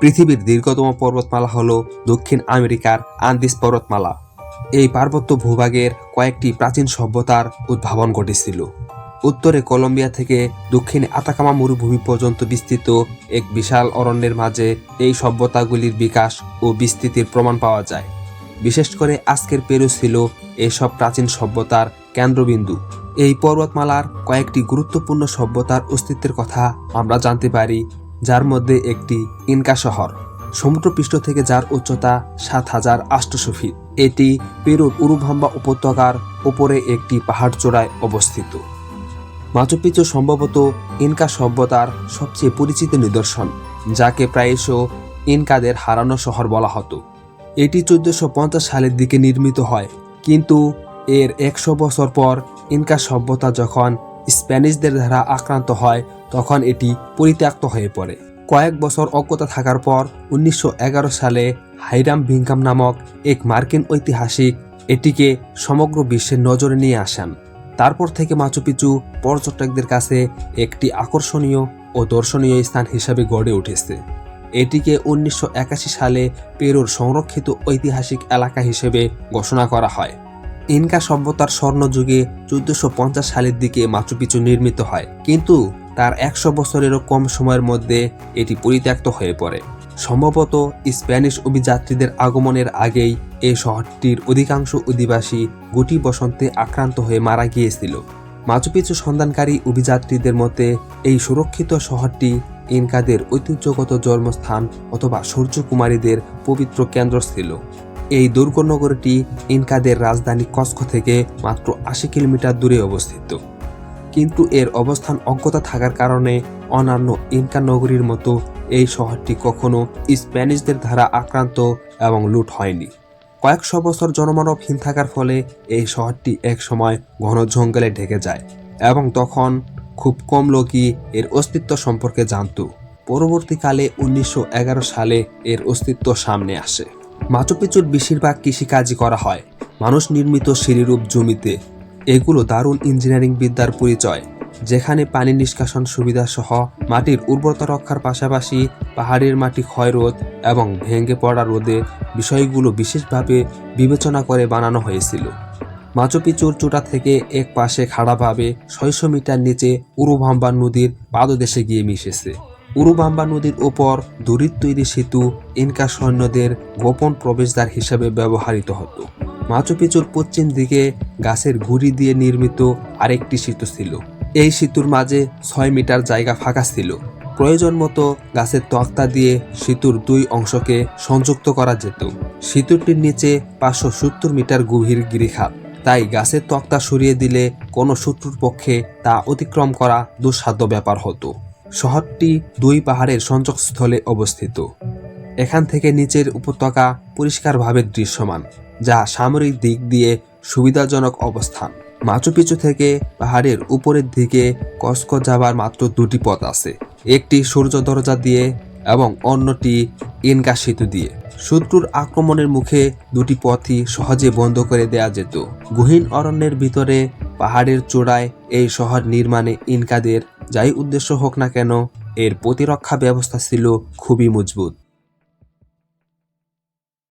পৃথিবীর দীর্ঘতম পর্বতমালা হল দক্ষিণ আমেরিকার আন্দিস পর্বতমালা। এই পার্বত্য ভূভাগের কয়েকটি প্রাচীন সভ্যতার উদ্ভাবন ঘটেছিল। উত্তরে কলম্বিয়া থেকে দক্ষিণে আতাকামা মরুভূমি পর্যন্ত বিস্তৃত এক বিশাল অরণ্যের মাঝে এই সভ্যতাগুলির বিকাশ ও বিস্তৃতির প্রমাণ পাওয়া যায়। বিশেষ করে আজকের পেরু ছিল এসব প্রাচীন সভ্যতার কেন্দ্রবিন্দু। এই পর্বতমালার কয়েকটি গুরুত্বপূর্ণ সভ্যতার অস্তিত্বের কথা আমরা জানতে পারি যার মধ্যে একটি ইনকা শহর। সমুদ্রপৃষ্ঠ থেকে যার উচ্চতা সাত হাজার আটশো ফিট। এটি পেরুর উরুভাম্বা উপত্যকার উপরে একটি পাহাড় চূড়ায় অবস্থিত মাচুপিচু সম্ভবত ইনকা সভ্যতার সবচেয়ে পরিচিত নিদর্শন, যাকে প্রায়শ ইনকাদের হারানো শহর বলা হতো। এটি চোদ্দশো পঞ্চাশ সালের দিকে নির্মিত হয়, কিন্তু এর একশো বছর পর ইনকা সভ্যতা যখন স্প্যানিশদের দ্বারা আক্রান্ত হয়, তখন এটি পরিত্যক্ত হয়ে পড়ে। কয়েক বছর অজ্ঞতা থাকার পর উনিশশো এগারো সালে হাইরাম ভিঙ্কাম নামক এক মার্কিন ঐতিহাসিক এটিকে সমগ্র বিশ্বের নজরে নিয়ে আসেন। তারপর থেকে মাচুপিচু পর্যটকদের কাছে একটি আকর্ষণীয় ও দর্শনীয় স্থান হিসাবে গড়ে উঠেছে। এটিকে উনিশশো একাশি সালে পেরুর সংরক্ষিত ঐতিহাসিক এলাকা হিসেবে ঘোষণা করা হয়। ইনকা সভ্যতার স্বর্ণযুগে চোদ্দশো পঞ্চাশ সালের দিকে মাচুপিচু নির্মিত হয়। কিন্তু তার একশো বছরেরও কম সময়ের মধ্যে এটি পরিত্যক্ত হয়ে পড়ে। সম্ভবত স্প্যানিশ অভিযাত্রীদের আগমনের আগেই এই শহরটির অধিকাংশ অধিবাসী গুটি বসন্তে আক্রান্ত হয়ে মারা গিয়েছিল। মাচুপিচু সন্ধানকারী অভিযাত্রীদের মতে, এই সুরক্ষিত শহরটি ইনকাদের ঐতিহ্যগত জন্মস্থান অথবা সূর্যকুমারীদের পবিত্র কেন্দ্র ছিল এই দুর্গ নগরটি ইনকাদের রাজধানী কস্কো থেকে মাত্র আশি কিলোমিটার দূরে অবস্থিত। কিন্তু এর অবস্থান অজ্ঞতা থাকার কারণে অন্যান্য ইনকা নগরীর মতো এই শহরটি কখনো স্প্যানিশদের দ্বারা আক্রান্ত এবং লুট হয়নি। কয়েকশো বছর জনমানবহীন থাকার ফলে এই শহরটি একসময় ঘন জঙ্গলে ঢেকে যায় এবং তখন খুব কম লোকই এর অস্তিত্ব সম্পর্কে জানত। পরবর্তীকালে উনিশশো এগারো সালে এর অস্তিত্ব সামনে আসে। মাচুপিচুর বেশিরভাগ কৃষিকাজই করা হয়। মানুষ নির্মিত সিঁড়িরূপ জমিতে। এগুলো দারুণ ইঞ্জিনিয়ারিং বিদ্যার পরিচয়। যেখানে পানি নিষ্কাশন সুবিধা সহ মাটির উর্বরতা রক্ষার পাশাপাশি পাহাড়ের মাটি ক্ষয়রোধ এবং ভেঙে পড়া রোধে বিষয়গুলো বিশেষভাবে বিবেচনা করে বানানো হয়েছিল। মাচুপিচুর চূড়া থেকে এক পাশে খাড়াভাবে ছয়শো মিটার নিচে উরুভাম্বা নদীর পাদদেশে গিয়ে মিশেছে। উরুবাম্বা নদীর ওপর দড়ির তৈরি সেতু ইনকা সৈন্যদের গোপন প্রবেশদ্বার হিসেবে ব্যবহৃত হতো। মাচুপিচুর পশ্চিম দিকে গাছের গুড়ি দিয়ে নির্মিত আরেকটি সেতু ছিল। এই সেতুর মাঝে ছয় মিটার জায়গা ফাঁকা ছিল। প্রয়োজন মতো গাছের তক্তা দিয়ে সেতুর দুই অংশকে সংযুক্ত করা যেত। সেতুটির নিচে পাঁচশো সত্তর মিটার গভীর গিরিখাত। তাই গাছের তক্তা সরিয়ে দিলে কোনো শত্রুর পক্ষে তা অতিক্রম করা দুঃসাধ্য ব্যাপার হতো। শহরটি দুই পাহাড়ের সংযোগস্থলে অবস্থিত। এখান থেকে নিচের উপত্যকা পরিষ্কারভাবে দৃশ্যমান, যা সামরিক দিক দিয়ে সুবিধাজনক অবস্থান। মাচুপিচু থেকে পাহাড়ের উপরের দিকে কস্কো যাবার মাত্র দুটি পথ আছে, একটি সূর্য দরজা দিয়ে এবং অন্যটি ইনকা সেতু দিয়ে। শত্রুর আক্রমণের মুখে দুটি পথই সহজে বন্ধ করে দেয়া যেত। গহীন অরণ্যের ভিতরে পাহাড়ের চূড়ায় এই শহর নির্মাণে ইনকাদের, যাই উদ্দেশ্য হোক না কেন, এর প্রতিরক্ষা ব্যবস্থা ছিল খুবই মজবুত।